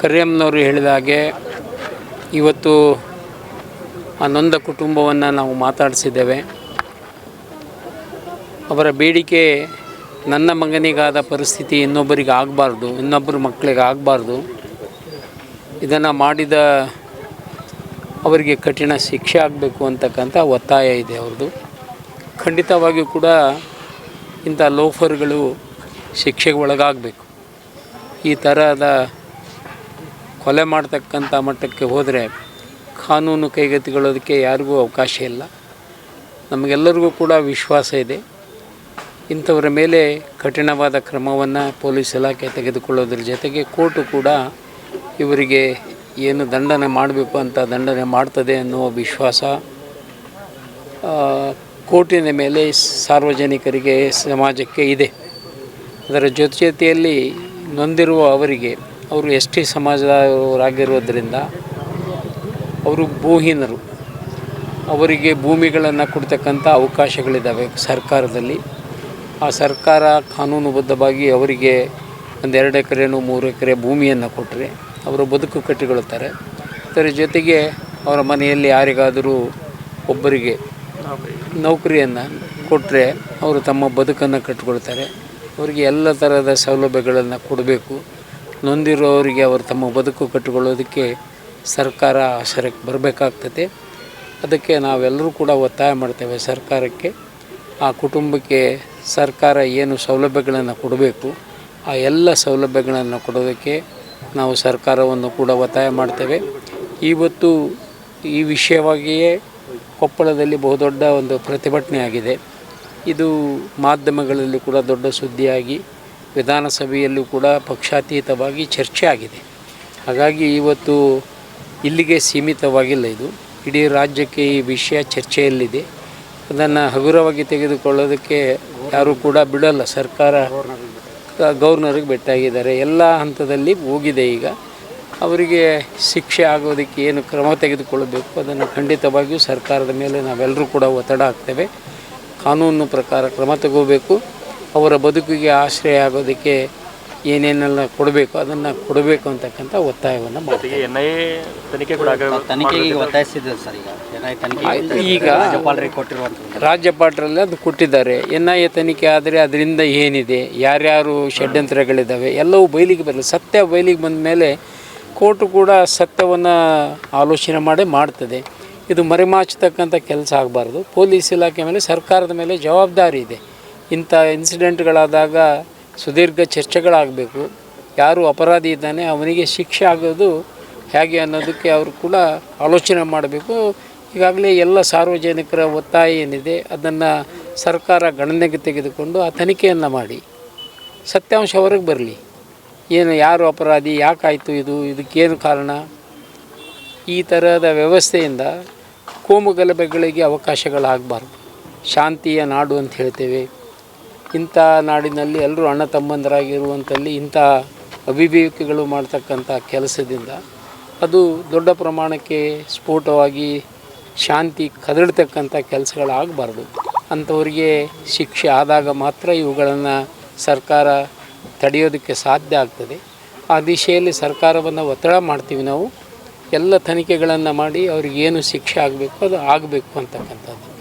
ಕರಿಯಮ್ಮನವರು ಹೇಳಿದ ಹಾಗೆ ಇವತ್ತು ಆ ನೊಂದ ಕುಟುಂಬವನ್ನು ನಾವು ಮಾತಾಡಿಸಿದ್ದೇವೆ. ಅವರ ಬೇಡಿಕೆ ನನ್ನ ಮಗನಿಗಾದ ಪರಿಸ್ಥಿತಿ ಇನ್ನೊಬ್ಬರಿಗೆ ಆಗಬಾರ್ದು, ಇನ್ನೊಬ್ಬರ ಮಕ್ಕಳಿಗೆ ಆಗಬಾರ್ದು. ಇದನ್ನು ಮಾಡಿದ ಅವರಿಗೆ ಕಠಿಣ ಶಿಕ್ಷೆ ಆಗಬೇಕು ಅಂತಕ್ಕಂಥ ಒತ್ತಾಯ ಇದೆ ಅವ್ರದ್ದು. ಖಂಡಿತವಾಗಿಯೂ ಕೂಡ ಇಂಥ ಲೋಫರ್ಗಳು ಶಿಕ್ಷೆಗೆ ಒಳಗಾಗಬೇಕು. ಈ ಥರದ ಕೊಲೆ ಮಾಡ್ತಕ್ಕಂಥ ಮಟ್ಟಕ್ಕೆ ಹೋದರೆ ಕಾನೂನು ಕೈಗೆತ್ತಿಕೊಳ್ಳೋದಕ್ಕೆ ಯಾರಿಗೂ ಅವಕಾಶ ಇಲ್ಲ. ನಮಗೆಲ್ಲರಿಗೂ ಕೂಡ ವಿಶ್ವಾಸ ಇದೆ. ಇಂಥವರ ಮೇಲೆ ಕಠಿಣವಾದ ಕ್ರಮವನ್ನು ಪೊಲೀಸ್ ಇಲಾಖೆ ತೆಗೆದುಕೊಳ್ಳೋದ್ರ ಜೊತೆಗೆ ಕೋರ್ಟು ಕೂಡ ಇವರಿಗೆ ಏನು ದಂಡನೆ ಮಾಡಬೇಕು ಅಂತ ದಂಡನೆ ಮಾಡ್ತದೆ ಅನ್ನುವ ವಿಶ್ವಾಸ ಆ, ಕೋರ್ಟಿನ ಮೇಲೆ ಸಾರ್ವಜನಿಕರಿಗೆ ಸಮಾಜಕ್ಕೆ ಇದೆ. ಅದರ ಜೊತೆ ಜೊತೆಯಲ್ಲಿ ನೊಂದಿರುವ ಅವರಿಗೆ ಅವರು ಎಸ್ ಟಿ ಸಮಾಜದವರಾಗಿರೋದ್ರಿಂದ ಅವರು ಭೂಹೀನರು. ಅವರಿಗೆ ಭೂಮಿಗಳನ್ನು ಕೊಡ್ತಕ್ಕಂಥ ಅವಕಾಶಗಳಿದ್ದಾವೆ ಸರ್ಕಾರದಲ್ಲಿ. ಆ ಸರ್ಕಾರ ಕಾನೂನುಬದ್ಧವಾಗಿ ಅವರಿಗೆ ಒಂದೆರಡು ಎಕರೆನೋ ಮೂರು ಎಕರೆ ಭೂಮಿಯನ್ನು ಕೊಟ್ಟರೆ ಅವರು ಬದುಕು ಕಟ್ಟಿಕೊಳ್ಳುತ್ತಾರೆ ಅದರ ಜೊತೆಗೆ ಅವರ ಮನೆಯಲ್ಲಿ ಯಾರಿಗಾದರೂ ಒಬ್ಬರಿಗೆ ನೌಕರಿಯನ್ನು ಕೊಟ್ಟರೆ ಅವರು ತಮ್ಮ ಬದುಕನ್ನು ಕಟ್ಟಿಕೊಳ್ತಾರೆ ಅವರಿಗೆ ಎಲ್ಲ ಥರದ ಸೌಲಭ್ಯಗಳನ್ನು ಕೊಡಬೇಕು. ನೊಂದಿರೋರಿಗೆ ಅವರು ತಮ್ಮ ಬದುಕು ಕಟ್ಟಿಕೊಳ್ಳೋದಕ್ಕೆ ಸರ್ಕಾರ ಆಶ್ರಯಕ್ಕೆ ಬರಬೇಕಾಗ್ತದೆ. ಅದಕ್ಕೆ ನಾವೆಲ್ಲರೂ ಕೂಡ ಒತ್ತಾಯ ಮಾಡ್ತೇವೆ ಸರ್ಕಾರಕ್ಕೆ. ಆ ಕುಟುಂಬಕ್ಕೆ ಸರ್ಕಾರ ಏನು ಸೌಲಭ್ಯಗಳನ್ನು ಕೊಡಬೇಕು, ಆ ಎಲ್ಲ ಸೌಲಭ್ಯಗಳನ್ನು ಕೊಡೋದಕ್ಕೆ ನಾವು ಸರ್ಕಾರವನ್ನು ಕೂಡ ಒತ್ತಾಯ ಮಾಡ್ತೇವೆ. ಇವತ್ತು ಈ ವಿಷಯವಾಗಿಯೇ ಕೊಪ್ಪಳದಲ್ಲಿ ಬಹುದೊಡ್ಡ ಒಂದು ಪ್ರತಿಭಟನೆ ಆಗಿದೆ ಇದು ಮಾಧ್ಯಮಗಳಲ್ಲಿ ಕೂಡ ದೊಡ್ಡ ಸುದ್ದಿಯಾಗಿ, ವಿಧಾನಸಭೆಯಲ್ಲೂ ಕೂಡ ಪಕ್ಷಾತೀತವಾಗಿ ಚರ್ಚೆ ಆಗಿದೆ. ಹಾಗಾಗಿ ಇವತ್ತು ಇಲ್ಲಿಗೆ ಸೀಮಿತವಾಗಿಲ್ಲ ಇದು. ಇಡೀ ರಾಜ್ಯಕ್ಕೆ ಈ ವಿಷಯ ಚರ್ಚೆಯಲ್ಲಿದೆ. ಅದನ್ನು ಹಗುರವಾಗಿ ತೆಗೆದುಕೊಳ್ಳೋದಕ್ಕೆ ಯಾರೂ ಕೂಡ ಬಿಡಲ್ಲ. ಸರ್ಕಾರ ಗವರ್ನರಿಗೆ ಭೇಟಿಯಾಗಿದ್ದಾರೆ ಎಲ್ಲ ಹಂತದಲ್ಲಿ ಹೋಗಿದೆ ಈಗ. ಅವರಿಗೆ ಶಿಕ್ಷೆ ಆಗೋದಕ್ಕೆ ಏನು ಕ್ರಮ ತೆಗೆದುಕೊಳ್ಳಬೇಕು ಅದನ್ನು ಖಂಡಿತವಾಗಿಯೂ ಸರ್ಕಾರದ ಮೇಲೆ ನಾವೆಲ್ಲರೂ ಕೂಡ ಒತ್ತಡ ಹಾಕ್ತೇವೆ. ಕಾನೂನು ಪ್ರಕಾರ ಕ್ರಮ ತಗೋಬೇಕು. ಅವರ ಬದುಕಿಗೆ ಆಶ್ರಯ ಆಗೋದಕ್ಕೆ ಏನೇನೆಲ್ಲ ಕೊಡಬೇಕು ಅದನ್ನು ಕೊಡಬೇಕು ಅಂತಕ್ಕಂಥ ಒತ್ತಾಯವನ್ನು ಮಾಡ್ತೀವಿ. ಎನ್ ಐ ತನಿಖೆ ಕೂಡ ತನಿಖೆಗೆ ಒತ್ತಾಯಿಸಿದ್ರು ಸರ್ ಈಗ. ಈಗ ರಾಜ್ಯಪಾಲರಲ್ಲಿ ಅದು ಕೊಟ್ಟಿದ್ದಾರೆ. ಎನ್ ಐ ಎ ತನಿಖೆ ಆದರೆ ಅದರಿಂದ ಏನಿದೆ? ಯಾರ್ಯಾರು ಷಡ್ಯಂತ್ರಗಳಿದ್ದಾವೆ? ಎಲ್ಲವೂ ಬಯಲಿಗೆ ಬರಲಿ ಸತ್ಯ ಬಯಲಿಗೆ ಬಂದ ಮೇಲೆ ಕೋರ್ಟು ಕೂಡ ಸತ್ಯವನ್ನು ಆಲೋಚನೆ ಮಾಡಿ ಮಾಡ್ತದೆ. ಇದು ಮರೆಮಾಚತಕ್ಕಂಥ ಕೆಲಸ ಆಗಬಾರ್ದು. ಪೊಲೀಸ್ ಇಲಾಖೆ ಮೇಲೆ, ಸರ್ಕಾರದ ಮೇಲೆ ಜವಾಬ್ದಾರಿ ಇದೆ. ಇಂಥ ಇನ್ಸಿಡೆಂಟ್ಗಳಾದಾಗ ಸುದೀರ್ಘ ಚರ್ಚೆಗಳಾಗಬೇಕು. ಯಾರು ಅಪರಾಧಿ ಇದ್ದಾನೆ, ಅವನಿಗೆ ಶಿಕ್ಷೆ ಆಗೋದು ಹೇಗೆ ಅನ್ನೋದಕ್ಕೆ ಅವರು ಕೂಡ ಆಲೋಚನೆ ಮಾಡಬೇಕು. ಈಗಾಗಲೇ ಎಲ್ಲ ಸಾರ್ವಜನಿಕರ ಒತ್ತಾಯ ಏನಿದೆ, ಅದನ್ನು ಸರ್ಕಾರ ಗಣನೆಗೆ ತೆಗೆದುಕೊಂಡು ಆ ತನಿಖೆಯನ್ನು ಮಾಡಿ. ಸತ್ಯಾಂಶ ಹೊರಗೆ ಬರಲಿ. ಏನು ಯಾರು ಅಪರಾಧಿ, ಯಾಕಾಯಿತು ಇದು, ಇದಕ್ಕೇನು ಕಾರಣ? ಈ ಥರದ ವ್ಯವಸ್ಥೆಯಿಂದ ಕೋಮುಗಲಭೆಗಳಿಗೆ ಅವಕಾಶಗಳಾಗಬಾರ್ದು. ಶಾಂತಿಯ ನಾಡು ಅಂತ ಹೇಳ್ತೇವೆ. ಇಂಥ ನಾಡಿನಲ್ಲಿ ಎಲ್ಲರೂ ಅಣ್ಣ ತಮ್ಮಂದರಾಗಿರುವಂಥಲ್ಲಿ ಇಂಥ ಅಭಿವೇಕಗಳು ಮಾಡ್ತಕ್ಕಂಥ ಕೆಲಸದಿಂದ ಅದು ದೊಡ್ಡ ಪ್ರಮಾಣಕ್ಕೆ ಸ್ಫೋಟವಾಗಿ ಶಾಂತಿ ಕದಡ್ತಕ್ಕಂಥ ಕೆಲಸಗಳಾಗಬಾರ್ದು. ಅಂಥವರಿಗೆ ಶಿಕ್ಷೆ ಆದಾಗ ಮಾತ್ರ ಇವುಗಳನ್ನು ಸರ್ಕಾರ ತಡೆಯೋದಕ್ಕೆ ಸಾಧ್ಯ ಆಗ್ತದೆ. ಆ ದಿಶೆಯಲ್ಲಿ ಸರ್ಕಾರವನ್ನು ಒತ್ತಡ ಮಾಡ್ತೀವಿ ನಾವು. ಎಲ್ಲ ತನಿಖೆಗಳನ್ನು ಮಾಡಿ ಅವ್ರಿಗೆ ಏನು ಶಿಕ್ಷೆ ಆಗಬೇಕು ಅದು ಆಗಬೇಕು ಅಂತಕ್ಕಂಥದ್ದು.